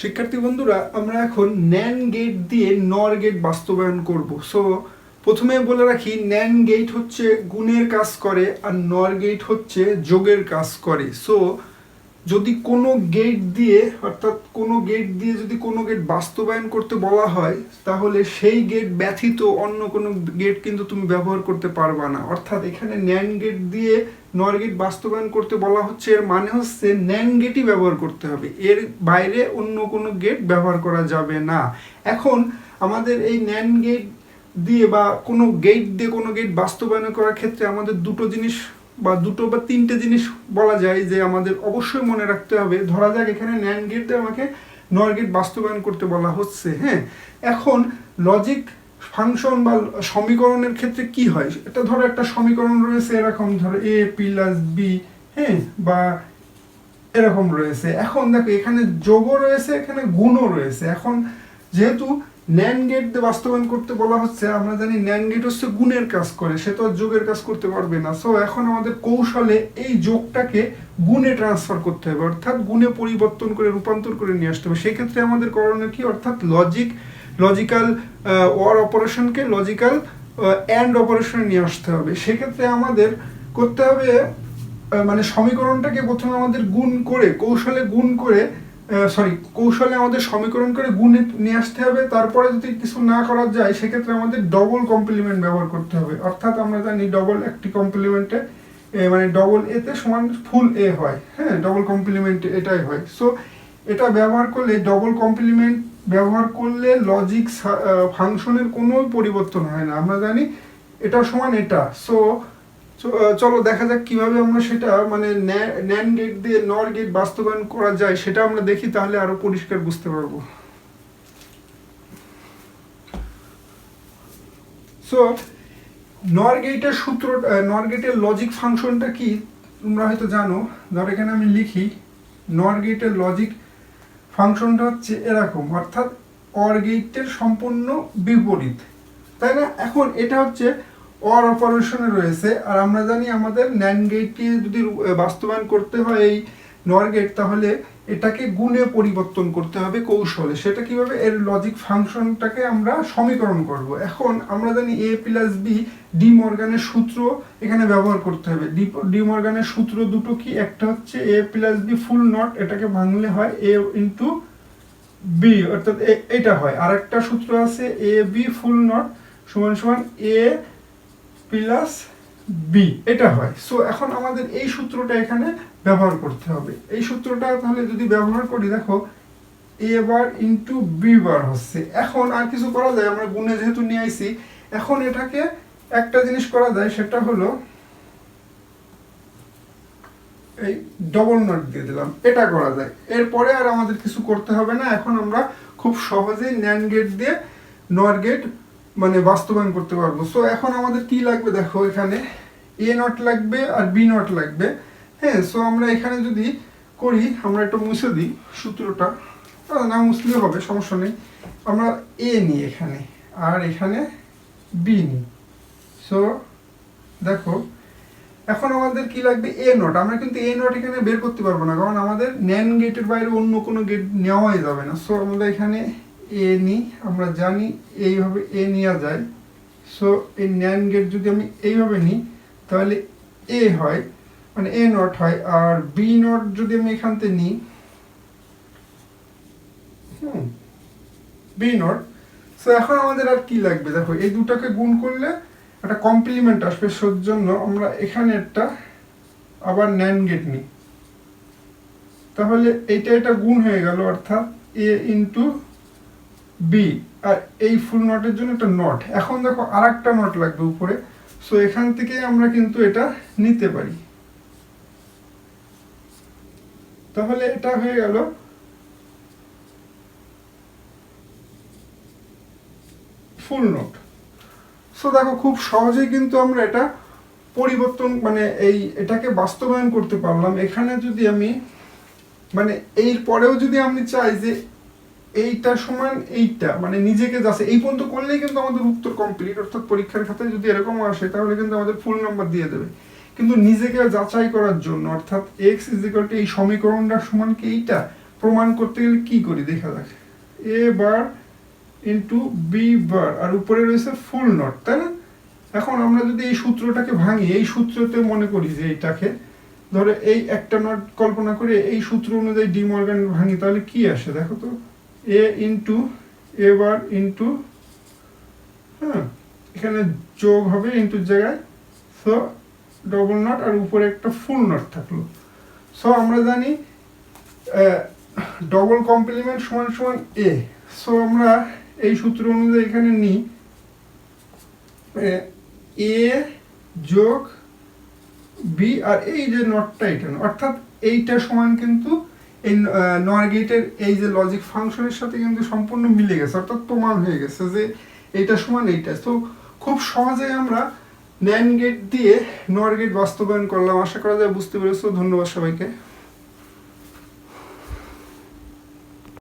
শিক্ষার্থী বন্ধুরা, আমরা এখন ন্যান গেট দিয়ে নর গেট বাস্তবায়ন করব। সো প্রথমে বলে রাখি ন্যান গেট হচ্ছে গুণের কাজ করে আর নর গেট হচ্ছে যোগের কাজ করে। সো যদি কোনো গেট দিয়ে, অর্থাৎ কোনো গেট দিয়ে যদি কোনো গেট বাস্তবায়ন করতে বলা হয়, তাহলে সেই গেট ব্যথিত অন্য কোনো গেট কিন্তু তুমি ব্যবহার করতে পারবা না। অর্থাৎ এখানে ন্যান গেট দিয়ে নর গেট বাস্তবায়ন করতে বলা হচ্ছে, এর মানে হচ্ছে ন্যান গেটই ব্যবহার করতে হবে। এর বাইরে অন্য কোনো গেট ব্যবহার করা যাবে না। এখন আমাদের এই ন্যান গেট দিয়ে বা কোনো গেট দিয়ে কোনো গেট বাস্তবায়ন করার ক্ষেত্রে আমাদের দুটো জিনিস বা দুটো বা তিনটে জিনিস বলা যায় যে আমাদের অবশ্যই মনে রাখতে হবে। ধরা যাক এখানে ন্যান গেট আমাকে নর গেট বাস্তবায়ন করতে বলা হচ্ছে হ্যাঁ? এখন লজিক ফাংশন বা সমীকরণের ক্ষেত্রে কি হয়? এটা ধরো একটা সমীকরণ রয়েছে, এরকম ধরো এ প্লাস বি হ্যাঁ? বা এরকম রয়েছে। এখন দেখো, এখানে যোগও রয়েছে, এখানে গুণও রয়েছে। এখন যেহেতু ন্যান গেট বাস্তবায়ন করতে বলা হচ্ছে, আমরা জানি ন্যান গেট হচ্ছে গুণের কাজ করে, সে তো যোগের কাজ করতে পারবে না। সো এখন আমাদের কৌশলে এই যোগটাকে গুণে ট্রান্সফার করতে হবে, অর্থাৎ গুণে পরিবর্তন করে রূপান্তর করে নিয়ে আসতে হবে। সেক্ষেত্রে আমাদের করণীয় কি? অর্থাৎ লজিক লজিক্যাল ওয়ার অপারেশনকে লজিক্যাল অ্যান্ড অপারেশনে নিয়ে আসতে হবে। সেক্ষেত্রে আমাদের করতে হবে মানে সমীকরণটাকে প্রথমে আমাদের গুণ করে, কৌশলে গুণ করে সরি কৌশলে আমাদের সমীকরণ করে গুণে নিয়ে আসতে হবে, তারপরে যদি কিছু না করা যায়, সেক্ষেত্রে আমাদের ডবল কমপ্লিমেন্ট ব্যবহার করতে হবে। অর্থাৎ আমরা জানি ডবল একটি কমপ্লিমেন্টে মানে ডবল এতে সমান ফুল এ হয়। হ্যাঁ ডবল কমপ্লিমেন্ট এটাই হয়। সো এটা ব্যবহার করলে ডবল কমপ্লিমেন্ট ব্যবহার করলে লজিক ফাংশনের কোনো পরিবর্তন হয় না। আমরা জানি এটা সমান এটা। সো চলো দেখা যাক কীভাবে আমরা সেটা মানে ন্যান গেট দিয়ে নর গেট বাস্তবায়ন করা যায়, সেটা আমরা দেখি, তাহলে আরও পরিষ্কার বুঝতে পারব। সো নর গেটের সূত্র নর গেটের লজিক ফাংশনটা কি, তোমরা হয়তো জানো। ধর এখানে আমি লিখি, নর গেটের লজিক ফাংশনটা হচ্ছে এরকম, অর্থাৎ অর গেটের সম্পূর্ণ বিপরীত। তাই না? এখন এটা হচ্ছে অর অপারেশনে রয়েছে। আর আমরা জানি আমাদের ন্যান গেটকে যদি বাস্তবায়ন করতে হয় এই নর গেট তাহলে এটাকে গুণে পরিবর্তন করতে হবে কৌশলে। সেটা কীভাবে? এর লজিক ফাংশনটাকে আমরা সমীকরণ করব। এখন আমরা জানি এ প্লাস বি ডি মর্গানের সূত্র এখানে ব্যবহার করতে হবে। ডি ডি মর্গানের সূত্র দুটো কি? একটা হচ্ছে A plus B full not এটাকে ভাঙলে হয় এ ইন্টু বি অর্থাৎ এটা হয়। আর একটা সূত্র আছে এ বি ফুল নট সমান সমান এ প্লাস বি এটা হয়। সো এখন আমাদের এই সূত্রটা এখানে ব্যবহার করতে হবে। এই সূত্রটা তাহলে যদি ব্যবহার করি, দেখো এ বার ইন্টু বি বার হচ্ছে। এখন আর কিছু করা যায়, আমরা গুণে যেহেতু নিয়ে আইছি, এখন এটাকে একটা জিনিস করা যায়, সেটা হলো এই ডবল নট দিয়ে দিলাম। এটা করা যায়। এরপরে আর আমাদের কিছু করতে হবে না। এখন আমরা খুব সহজেই ন্যান গেট দিয়ে নর গেট মানে বাস্তবায়ন করতে পারব। সো এখন আমাদের কি লাগবে দেখো এখানে? এ নট লাগবে আর বি নট লাগবে। হ্যাঁ সো আমরা এখানে যদি করি, আমরা একটু মুছে দিই সূত্রটা। না মুছলেও হবে, সমস্যা নেই। আমরা এ নিই এখানে আর এখানে বি নিই। সো দেখো, এখন আমাদের কি লাগবে? এ নট আমরা কিন্তু এ নট এখানে বের করতে পারব না, কারণ আমাদের ন্যান গেটের বাইরে অন্য কোনো গেট নেওয়াই যাবে না। সো আমরা এখানে এ নিই আমরা জানি এইভাবে এ নেওয়া যায়। সো এই ন্যান গেট যদি আমি এইভাবে নিই তাহলে এ হয় মানে এ নট হয়, আর বি নট যদি আমি এখান থেকে নিই হুম, বি নট। সো এখন আমাদের আর কি লাগবে? দেখো, এই দুটাকে গুণ করলে একটা কমপ্লিমেন্ট আসবে সোর আমরা এখানে একটা আবার ন্যান গেট নিই তাহলে এইটা এটা গুণ হয়ে গেল, অর্থাৎ এ ইন্টু বি আর এই ফুল নটের জন্য একটা নট এখন দেখো আর একটা নট লাগবে উপরে। সো এখান থেকে আমরা কিন্তু এটা নিতে পারি। তাহলে এটা হয়ে গেল। ফুল নোট সো দেখো খুব সহজেই কিন্তু আমরা এটা পরিবর্তন মানে এই এটাকে বাস্তবায়ন করতে পারলাম। এখানে যদি আমি মানে এর পরেও যদি আমি চাই যে এইটা সমান এইটা মানে নিজেকে যাচ্ছে এই পর্যন্ত করলেই কিন্তু আমাদের উত্তর কমপ্লিট অর্থাৎ পরীক্ষার খাতায় যদি এরকম আসে, তাহলে কিন্তু আমাদের ফুল নাম্বার দিয়ে দেবে। কিন্তু নিজেকে যাচাই করার জন্য, অর্থাৎ এক্স ইজ এই সমীকরণটার সমান কি এইটা, প্রমাণ করতে গেলে কি করি দেখা যাক। এ বার ইন্টু বি বার আর উপরে রয়েছে ফুল নট তাই না? এখন আমরা যদি এই সূত্রটাকে ভাঙি, এই সূত্রতে মনে করি যে এইটাকে, ধরো এই একটা নট কল্পনা করে এই সূত্র অনুযায়ী ডি মর্গান ভাঙি, তাহলে কি আসে? দেখো তো। এ ইন্টু এ বার ইন্টু হ্যাঁ এখানে যোগ হবে ইন্টুর জায়গায় সো ডবল নট আর উপরে একটা ফুল নট থাকল। সো আমরা জানি ডবল কমপ্লিমেন্ট সমান সমান এ সো আমরা এই সূত্র অনুযায়ী এখানে নিই এ যোগ বি আর এই যে নটটা এটা, অর্থাৎ এইটা সমান কিন্তু এই নর গেটের এই যে লজিক ফাংশনের সাথে কিন্তু সম্পূর্ণ মিলে গেছে, অর্থাৎ প্রমাণ হয়ে গেছে যে এটা সমান এইটা। তো খুব সহজে আমরা ন্যান গেট দিয়ে নর গেট বাস্তবায়ন করলাম। আশা করা যায় বুঝতে পেরেছ। ধন্যবাদ সবাইকে।